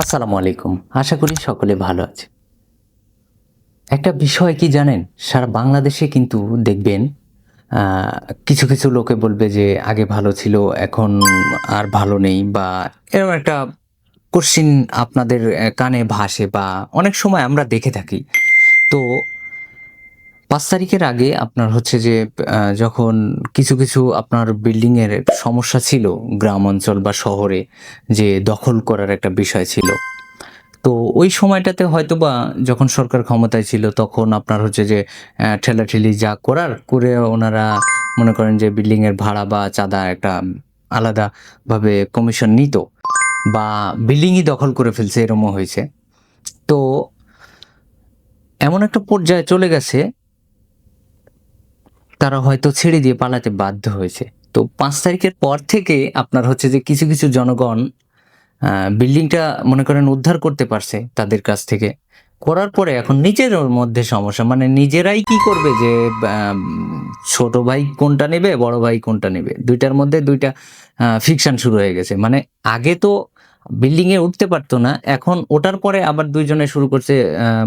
আসসালামু আলাইকুম। আশা করি সকলে ভালো আছে। একটা বিষয় কি জানেন? সারা বাংলাদেশে কিন্তু দেখবেন কিছু কিছু লোকে বলবে যে আগে ভালো ছিল, এখন আর ভালো নেই বা এরকম একটা কোশ্চিন আপনাদের কানে ভাসে বা অনেক সময় আমরা দেখে থাকি। তো পাঁচ তারিখের আগে আপনার হচ্ছে যে যখন কিছু কিছু আপনার বিল্ডিং এর সমস্যা ছিল গ্রাম অঞ্চল বা শহরে যে দখল করার একটা বিষয় ছিল, তো ওই সময়টাতে হয়তো বা যখন সরকার ক্ষমতায় ছিল তখন আপনার হচ্ছে যে ঠেলাঠেলি যা করার করে ওনারা মনে করেন যে বিল্ডিং এর ভাড়া বা চাঁদা একটা আলাদাভাবে কমিশন নিত বা বিল্ডিংই দখল করে ফেলছে এরমও হয়েছে। তো এমন একটা পর্যায়ে চলে গেছে তারা হয়তো ছেড়ে দিয়ে পালাতে বাধ্য হয়েছে। তো পাঁচ তারিখের পর থেকে আপনার হচ্ছে যে কিছু কিছু জনগণ বিল্ডিংটা মনে করেন উদ্ধার করতে পারছে তাদের কাছ থেকে। করার পরে এখন নিজের মধ্যে সমস্যা মানে নিজেরাই কি করবে যে ছোট ভাই কোনটা নেবে, বড় ভাই কোনটা নেবে? দুইটার মধ্যে দুইটা ফিকশন শুরু হয়ে গেছে। মানে আগে তো বিল্ডিং এ উঠতে পারতো না। এখন ওটার পরে আবার দুইজনে শুরু করছে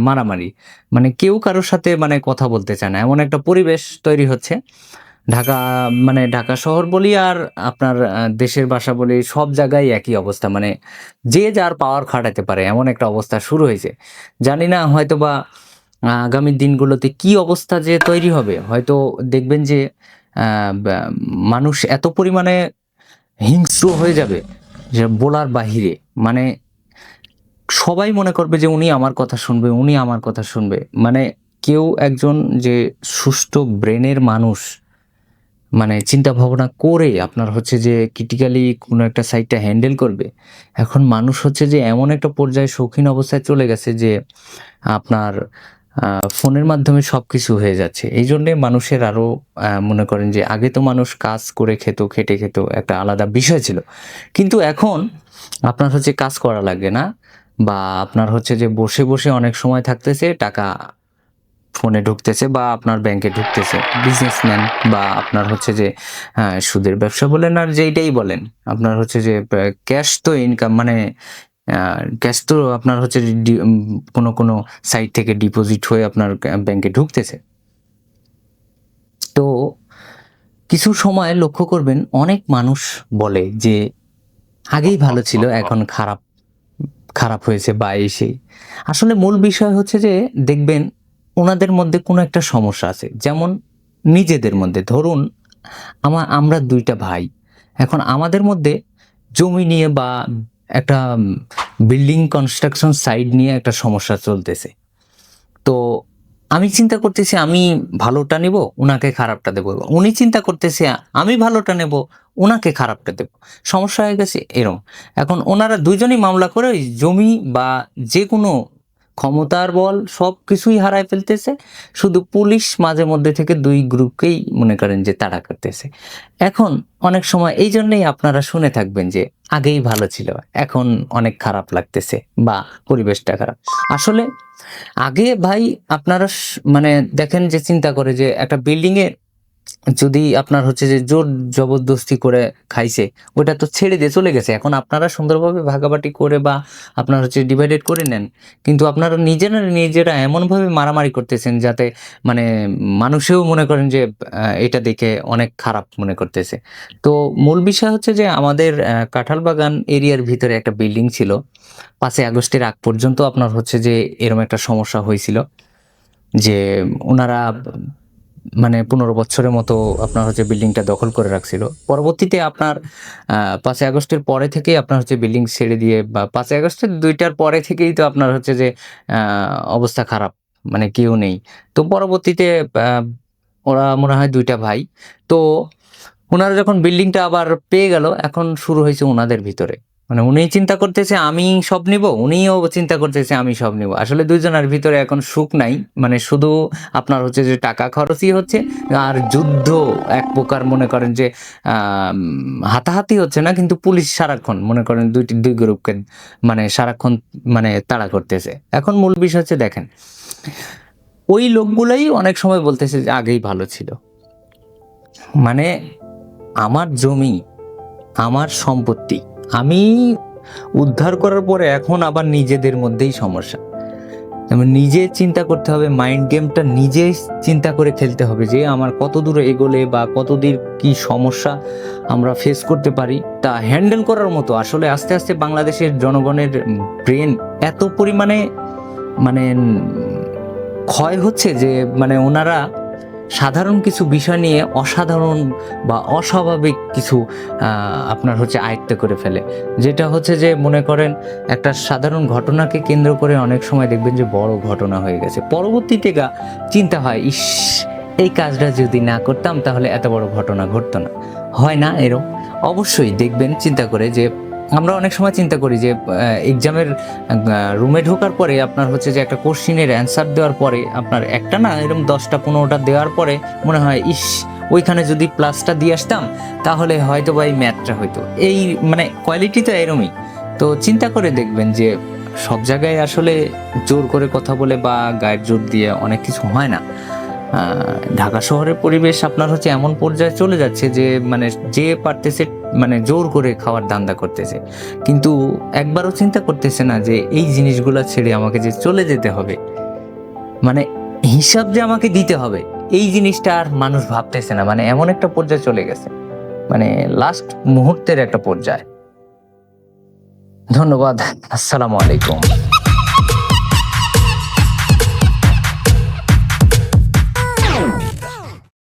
মারামারি। মানে কেউ কারোর সাথে মানে কথা বলতে চায় না। এমন একটা পরিবেশ তৈরি হচ্ছে। ঢাকা মানে ঢাকা শহর বলি আর আপনার দেশের বাসা বলি সব জায়গায় একই অবস্থা। মানে যে যার পাওয়ার খাটাতে পারে, এমন একটা অবস্থা শুরু হয়েছে। জানি না হয়তো বা আগামী দিনগুলোতে কি অবস্থা যে তৈরি হবে। হয়তো দেখবেন যে মানুষ এত পরিমাণে হিংস্র হয়ে যাবে। যে বলার বাহিরে মানে সবাই মনে করবে যে উনি আমার কথা শুনবে, উনি আমার কথা শুনবে। মানে কেউ একজন যে সুষ্ঠু ব্রেনের মানুষ মানে চিন্তা ভাবনা করে আপনার হচ্ছে যে ক্রিটিক্যালি কোনো একটা সাইটটা হ্যান্ডেল করবে, এখন মানুষ হচ্ছে যে এমন একটা পর্যায়ে শৌখিন অবস্থায় চলে গেছে যে আপনার ফোনের মাধ্যমে সব কিছু হয়ে যাচ্ছে। এই জন্যে মানুষের আরও মনে করেন যে আগে তো মানুষ কাজ করে খেত খেটে খেত একটা আলাদা বিষয় ছিল। কিন্তু এখন আপনার হচ্ছে কাজ করা লাগে না বা আপনার হচ্ছে যে বসে বসে অনেক সময় থাকতেছে টাকা ফোনে ঢুকতেছে বা আপনার ব্যাংকে ঢুকতেছে। বিজনেসম্যান বা আপনার হচ্ছে যে হ্যাঁ, সুদের ব্যবসা বলেন আর যেইটাই বলেন আপনার হচ্ছে যে ক্যাশ তো ইনকাম মানে ক্যাশ তো আপনার হচ্ছে কোনো কোনো সাইট থেকে ডিপোজিট হয়ে আপনার ব্যাংকে ঢুকতেছে। তো কিছু সময় লক্ষ্য করবেন, অনেক মানুষ বলে যে আগেই ভালো ছিল, এখন খারাপ খারাপ হয়েছে বা এই সেই আসলে মূল বিষয় হচ্ছে যে দেখবেন, ওনাদের মধ্যে কোনো একটা সমস্যা আছে। যেমন নিজেদের মধ্যে। ধরুন আমার আমরা দুইটা ভাই। এখন আমাদের মধ্যে জমি নিয়ে বা একটা বিল্ডিং কনস্ট্রাকশন সাইড নিয়ে একটা সমস্যা চলতেছে। তো আমি চিন্তা করতেছি, আমি ভালোটা নেব ওনাকে খারাপটা দেবো। উনি চিন্তা করতেছে, আমি ভালোটা নেব ওনাকে খারাপটা দেব। সমস্যা হয়ে গেছে, এরম। এখন ওনারা দুজনই মামলা করে জমি বা যে কোনো ক্ষমতার বল সব কিছুই হারায় ফেলতেছে। শুধু পুলিশ মাঝে মধ্যে থেকে দুই গ্রুপকেই মনে করেন যে তাড়া করতেছে। এখন অনেক সময় এই জন্যই আপনারা শুনে থাকবেন যে আগেই ভালো ছিল, এখন অনেক খারাপ লাগতেছে বা পরিবেশটা খারাপ। আসলে আগে ভাই আপনারা মানে দেখেন যে চিন্তা করে যে একটা বিল্ডিং এ যদি আপনার হচ্ছে যে জোর জবরদস্তি করে খাইছে ওটা তো ছেড়ে দিয়ে চলে গেছে। এখন আপনারা সুন্দরভাবে ভাগাবাটি করে বা আপনার হচ্ছে ডিভাইডেড করে নেন। কিন্তু আপনারা নিজেরা নিজেরা এমনভাবে মারামারি করতেছেন যাতে মানে মানুষেও মনে করেন যে এটা দেখে অনেক খারাপ মনে করতেছে। তো মূল বিষয় হচ্ছে যে আমাদের আহ, কাঁঠালবাগান এরিয়ার ভিতরে একটা বিল্ডিং ছিল। পাঁচই আগস্টের আগ পর্যন্ত আপনার হচ্ছে যে এরকম একটা সমস্যা হয়েছিল যে ওনারা মানে পনেরো বছরের মতো আপনার হচ্ছে বিল্ডিংটা দখল করে রাখছিল। পরবর্তীতে আপনার পাঁচই আগস্টের পরে থেকেই আপনার হচ্ছে বিল্ডিং ছেড়ে দিয়ে বা পাঁচই আগস্টের দুইটার পরে থেকেই তো আপনার হচ্ছে যে অবস্থা খারাপ মানে কেউ নেই। তো পরবর্তীতে ওরা মনে হয় দুইটা ভাই। তো ওনারা যখন বিল্ডিংটা আবার পেয়ে গেল, এখন শুরু হয়েছে ওনাদের ভিতরে। মানে উনি চিন্তা করতেছে আমি সব নিব, উনিও চিন্তা করতেছে, আমি সব নিব। আসলে দুইজনের ভিতরে এখন সুখ নাই মানে শুধু আপনার হচ্ছে যে টাকা খরচই হচ্ছে, আর যুদ্ধ এক প্রকার মনে করেন যে হাতাহাতি হচ্ছে না, কিন্তু পুলিশ সারাক্ষণ মনে করেন দুইটি, দুই গ্রুপকে মানে সারাক্ষণ মানে তাড়া করতেছে। এখন মূল বিষয় হচ্ছে দেখেন, ওই লোকগুলাই অনেক সময় বলতেছে যে আগেই ভালো ছিল। মানে আমার জমি, আমার সম্পত্তি আমি উদ্ধার করার পরে এখন আবার নিজেদের মধ্যেই সমস্যা। নিজে চিন্তা করতে হবে মাইন্ড গেমটা নিজে চিন্তা করে খেলতে হবে যে আমার কত দূরে এগোলে বা কতদূর কি সমস্যা আমরা ফেস করতে পারি। তা হ্যান্ডেল করার মতো আসলে আস্তে আস্তে বাংলাদেশের জনগণের ব্রেন এত পরিমাণে মানে ক্ষয় হচ্ছে যে মানে ওনারা সাধারণ কিছু বিষয় নিয়ে অসাধারণ বা অস্বাভাবিক কিছু আপনার হচ্ছে আয়ত্ত করে ফেলে। যেটা হচ্ছে যে মনে করেন একটা সাধারণ ঘটনাকে কেন্দ্র করে অনেক সময় দেখবেন যে বড় ঘটনা হয়ে গেছে। পরবর্তীতে গা চিন্তা হয়, ইস, এই কাজটা যদি না করতাম তাহলে এত বড় ঘটনা ঘটতো না। হয় না এরকম অবশ্যই দেখবেন, চিন্তা করে যে আমরা অনেক সময় চিন্তা করি যে এক্সামের রুমে ঢোকার পরে আপনার হচ্ছে যে একটা কোশ্চিনের অ্যান্সার দেওয়ার পরে আপনার একটা না এরকম দশটা, পনেরোটা দেওয়ার পরে মনে হয়, ইস, ওইখানে যদি প্লাসটা দিয়ে আসতাম, তাহলে হয়তো বা এই ম্যাথটা হইতো। এই মানে কোয়ালিটি তো এরমই। তো চিন্তা করে দেখবেন যে, সব জায়গায় আসলে জোর করে কথা বলে বা গায়ের জোর দিয়ে অনেক কিছু হয় না। ঢাকা শহরের পরিবেশ আপনার হচ্ছে এমন পর্যায়ে চলে যাচ্ছে যে মানে যে পারতেছে মানে জোর করে খাওয়ার দান্দা করতেছে। কিন্তু একবারও চিন্তা করতেছে না যে এই জিনিসগুলো ছেড়ে আমাকে যে চলে যেতে হবে। মানে হিসাব যে আমাকে দিতে হবে, এই জিনিসটা আর মানুষ ভাবতেছে না। মানে এমন একটা পর্যায়ে চলে গেছে। মানে লাস্ট মুহূর্তের একটা পর্যায়ে। ধন্যবাদ। আসসালামু আলাইকুম।